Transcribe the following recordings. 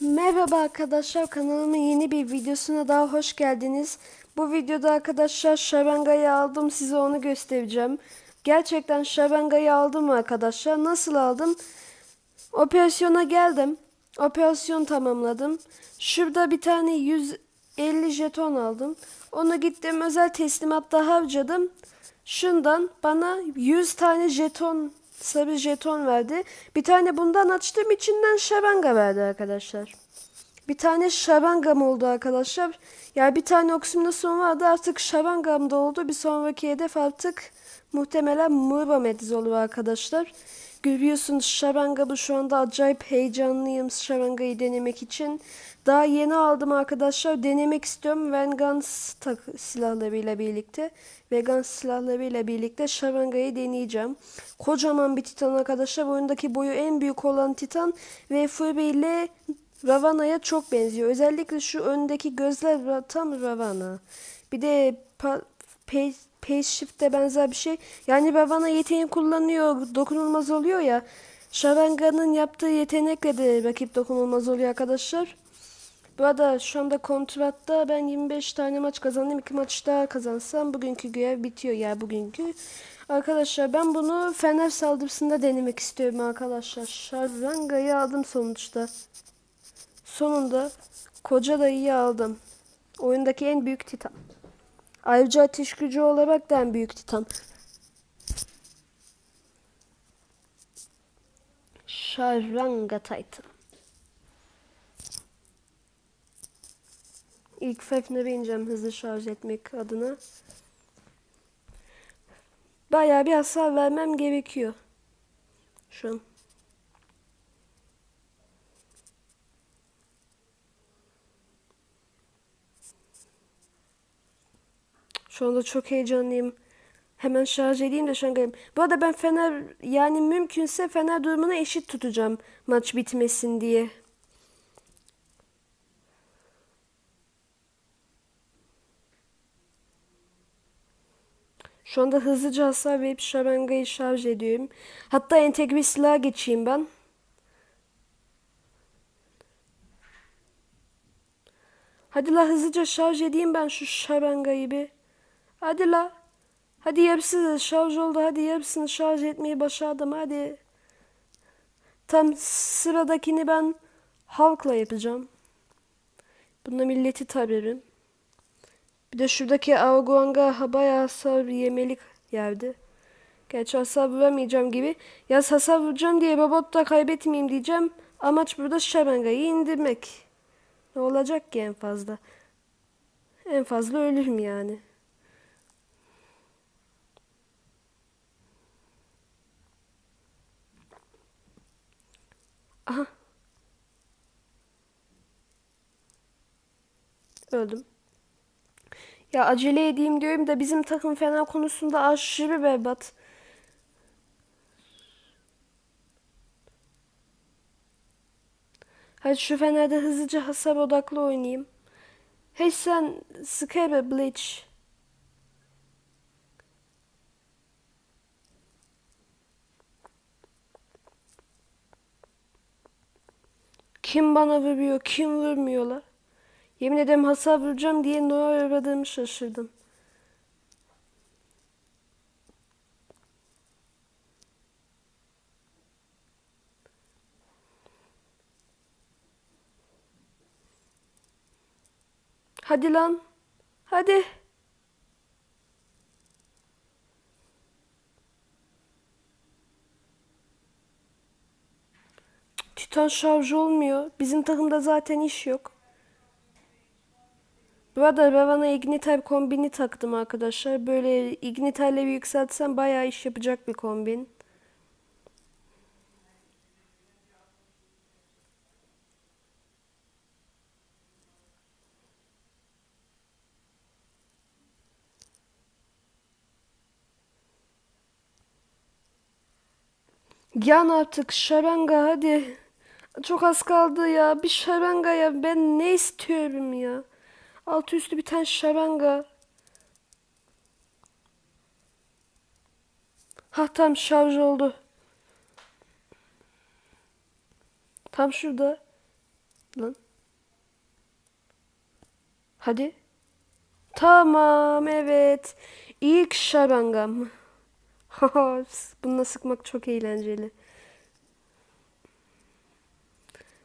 Merhaba arkadaşlar kanalımın yeni bir videosuna daha hoş geldiniz. Bu videoda arkadaşlar şarangayı aldım size onu göstereceğim. Gerçekten şarangayı aldım arkadaşlar. Nasıl aldım? Operasyona geldim. Operasyon tamamladım. Şurada bir tane 150 jeton aldım. Onu gittim özel teslimatta harcadım. Şundan bana 100 tane jeton sarı jeton verdi. Bir tane bundan açtım içinden şaranga verdi arkadaşlar. Bir tane şarangam oldu arkadaşlar. Yani bir tane oksiminasyon vardı artık şarangam da oldu. Bir sonraki hedef artık muhtemelen Murmediz olur arkadaşlar. Görüyorsunuz şarangamı şu anda acayip heyecanlıyım şarangayı denemek için. Daha yeni aldım arkadaşlar. Denemek istiyorum Vengans tak silahlarıyla birlikte. Vegan silahlarıyla birlikte şarangayı deneyeceğim. Kocaman bir titan arkadaşlar. Oyundaki boyu en büyük olan titan. Ve Fury ile Ravana'ya çok benziyor. Özellikle şu öndeki gözler tam Ravana. Bir de pa- Pace, Shift'e benzer bir şey. Yani Ravana yeteneği kullanıyor. Dokunulmaz oluyor ya. Sharanga'nın yaptığı yetenekle de rakip dokunulmaz oluyor arkadaşlar. Bu arada şu anda kontratta ben 25 tane maç kazandım. 2 maç daha kazansam bugünkü görev bitiyor ya bugünkü. Arkadaşlar ben bunu Fener saldırısında denemek istiyorum arkadaşlar. Sharanga'yı aldım sonuçta. Sonunda koca dayıyı aldım. Oyundaki en büyük titan. Ayrıca ateş gücü olarak da en büyük titan. Sharanga Titan. İlk Fefner'e ineceğim hızlı şarj etmek adına. Bayağı bir hasar vermem gerekiyor. Şu an. Şu anda çok heyecanlıyım. Hemen şarj edeyim de şu an geleyim. Bu arada ben Fener yani mümkünse Fener durumuna eşit tutacağım maç bitmesin diye. Şu anda hızlıca hasar verip şarangayı şarj ediyorum. Hatta entegre silaha geçeyim ben. Hadi la hızlıca şarj edeyim ben şu şarangayı bir. Hadi la. Hadi yarısı da şarj oldu. Hadi yarısını şarj etmeyi başardım. Hadi. Tam sıradakini ben Hulk'la yapacağım. Bunda milleti tabirim. Bir de şuradaki Aoguanga bayağı hasar yemelik yerdi. Gerçi hasar vuramayacağım gibi. Ya hasar vuracağım diye robotta kaybetmeyeyim diyeceğim. Amaç burada şarangayı indirmek. Ne olacak ki en fazla? En fazla ölürüm yani. Aha. Öldüm. Ya acele edeyim diyorum da bizim takım fena konusunda aşırı berbat. Hadi şu Fener'de hızlıca hasar odaklı oynayayım. Hey sen Scaber Kim bana vuruyor, kim vurmuyor la? Yemin ederim hasar vuracağım diye ne aradığımı şaşırdım. Hadi lan. Hadi. Titan şarj olmuyor. Bizim takımda zaten iş yok. Bu arada ben bana Igniter kombini taktım arkadaşlar. Böyle Igniter'le bir yükseltsem bayağı iş yapacak bir kombin. Yan artık şaranga hadi. Çok az kaldı ya. Bir şaranga ya. Ben ne istiyorum ya. Altı üstü bir tane şaranga. Ha tam şarj oldu. Tam şurada. Lan. Hadi. Tamam evet. İlk şarangam. Haha, Bununla sıkmak çok eğlenceli.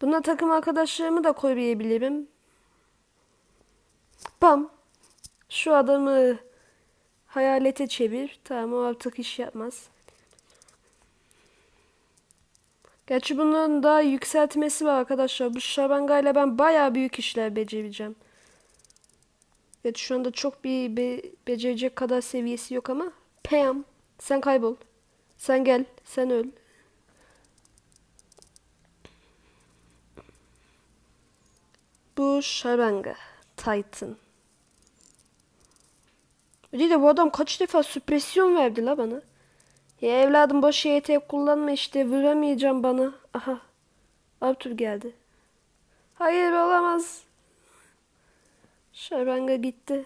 Buna takım arkadaşlarımı da koyabilirim. Pam. Şu adamı hayalete çevir. Tamam o artık iş yapmaz. Gerçi bunun daha yükseltmesi var arkadaşlar. Bu şarangayla ben bayağı büyük işler becereceğim. Evet şu anda çok bir be becerecek kadar seviyesi yok ama. Pam sen kaybol. Sen gel. Sen öl. Bu şaranga. Titan. Bir de bu adam kaç defa süpresyon verdi la bana. Ya evladım boş YT kullanma işte vuramayacağım bana. Aha. Arthur geldi. Hayır olamaz. Şaranga gitti.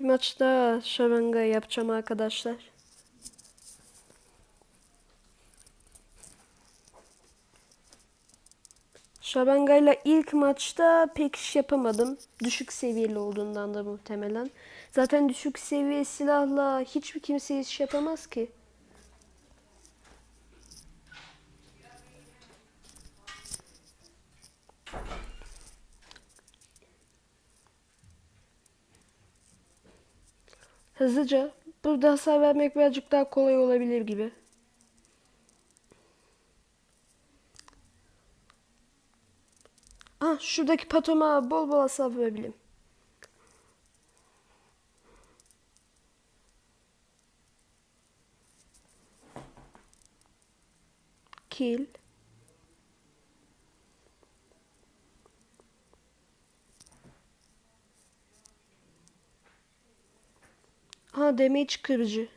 Bir maç daha şaranga yapacağım arkadaşlar. Şarangayla ilk maçta pek iş yapamadım. Düşük seviyeli olduğundan da muhtemelen. Zaten düşük seviye silahla hiçbir kimse iş yapamaz ki. Hızlıca. Burada hasar vermek birazcık daha kolay olabilir gibi. Ah şuradaki patoma bol bol hasar verebilirim. Kill. Ha damage kırıcı.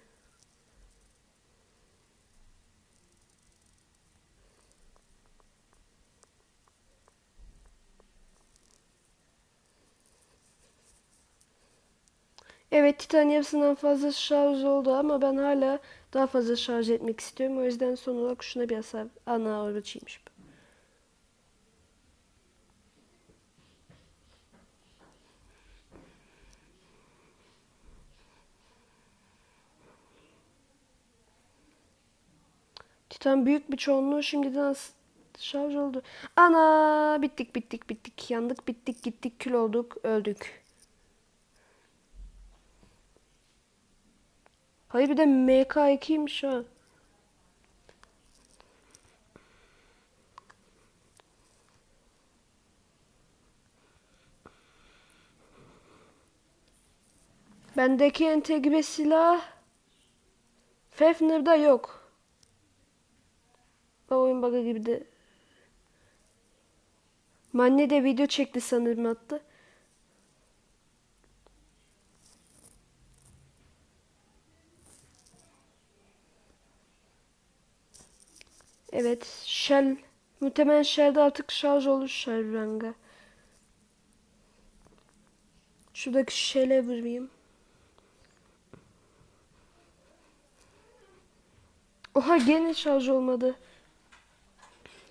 Evet Titan yarısından fazla şarj oldu ama ben hala daha fazla şarj etmek istiyorum. O yüzden son olarak şuna bir hasar. Ana oruçıymış bu. Titan büyük bir çoğunluğu şimdiden şarj oldu. Ana bittik bittik bittik yandık bittik gittik kül olduk öldük. Hayır bir de MK2'ymiş ha. Bendeki entegre silah Fafner'da yok. Oyun bug'ı gibi de. Manne de video çekti sanırım attı. Evet, Shell. Muhtemelen Shell'de artık şarj olur Shellranga. Şuradaki Shell'e vurayım. Oha gene şarj olmadı.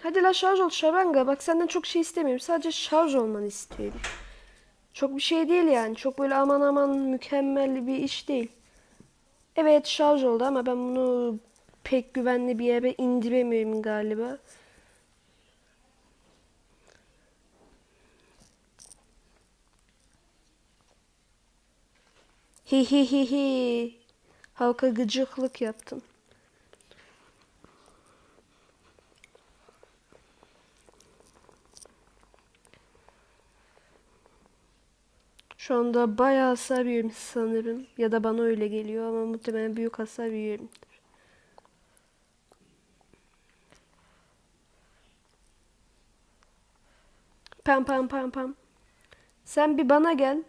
Hadi la şarj ol Şaranga. Bak senden çok şey istemiyorum. Sadece şarj olmanı istiyorum. Çok bir şey değil yani. Çok böyle aman aman mükemmel bir iş değil. Evet şarj oldu ama ben bunu pek güvenli bir yere indiremiyorum galiba. Hi hi hi hi. Halka gıcıklık yaptım. Şu anda bayağı hasar yiyorum sanırım. Ya da bana öyle geliyor ama muhtemelen büyük hasar yiyorum. Pam pam pam pam. Sen bir bana gel.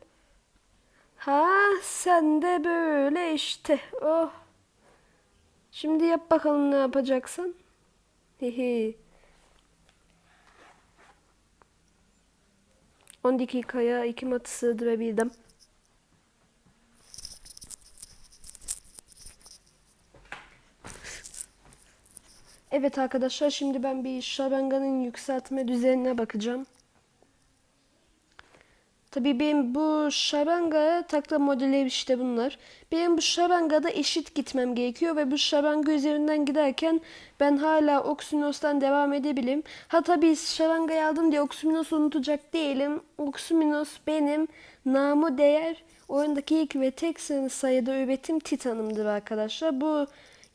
Ha sen de böyle işte. Oh. Şimdi yap bakalım ne yapacaksın. Hihi. 10 dakikaya iki matı sığdırabildim. Evet arkadaşlar şimdi ben bir şaranganın yükseltme düzenine bakacağım. Tabii benim bu şaranga takla modelleri işte bunlar. Benim bu şarangada eşit gitmem gerekiyor ve bu şaranga üzerinden giderken ben hala Oxyminos'tan devam edebilirim. Ha tabii şarangayı aldım diye Oxyminos'u unutacak değilim. Oxyminos benim namı değer oyundaki ilk ve tek sayıda üretim Titan'ımdır arkadaşlar. Bu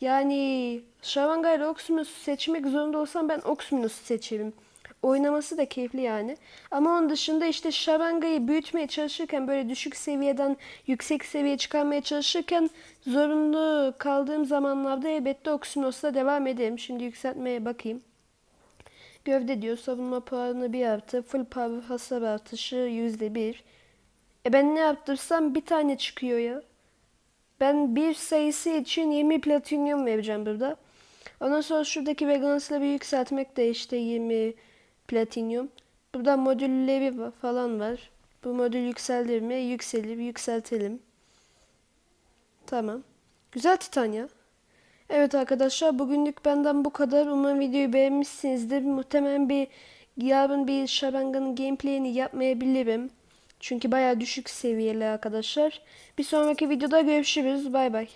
yani Şaranga ile Oxyminos'u seçmek zorunda olsam ben Oxyminos'u seçerim. Oynaması da keyifli yani. Ama onun dışında işte şarangayı büyütmeye çalışırken böyle düşük seviyeden yüksek seviyeye çıkarmaya çalışırken zorunlu kaldığım zamanlarda elbette Oxyminos'la devam ederim. Şimdi yükseltmeye bakayım. Gövde diyor savunma puanı bir artı. Full power hasar artışı yüzde bir. E ben ne yaptırsam bir tane çıkıyor ya. Ben bir sayısı için 20 platinyum vereceğim burada. Ondan sonra şuradaki Vegans'la bir yükseltmek de işte 20 platinyum. Burada modülleri falan var. Bu modül yükselir mi? Yükselir. Yükseltelim. Tamam. Güzel Titan ya. Evet arkadaşlar bugünlük benden bu kadar. Umarım videoyu beğenmişsinizdir. Muhtemelen bir yarın bir Sharanga'nın gameplay'ini yapmayabilirim. Çünkü bayağı düşük seviyeli arkadaşlar. Bir sonraki videoda görüşürüz. Bay bay.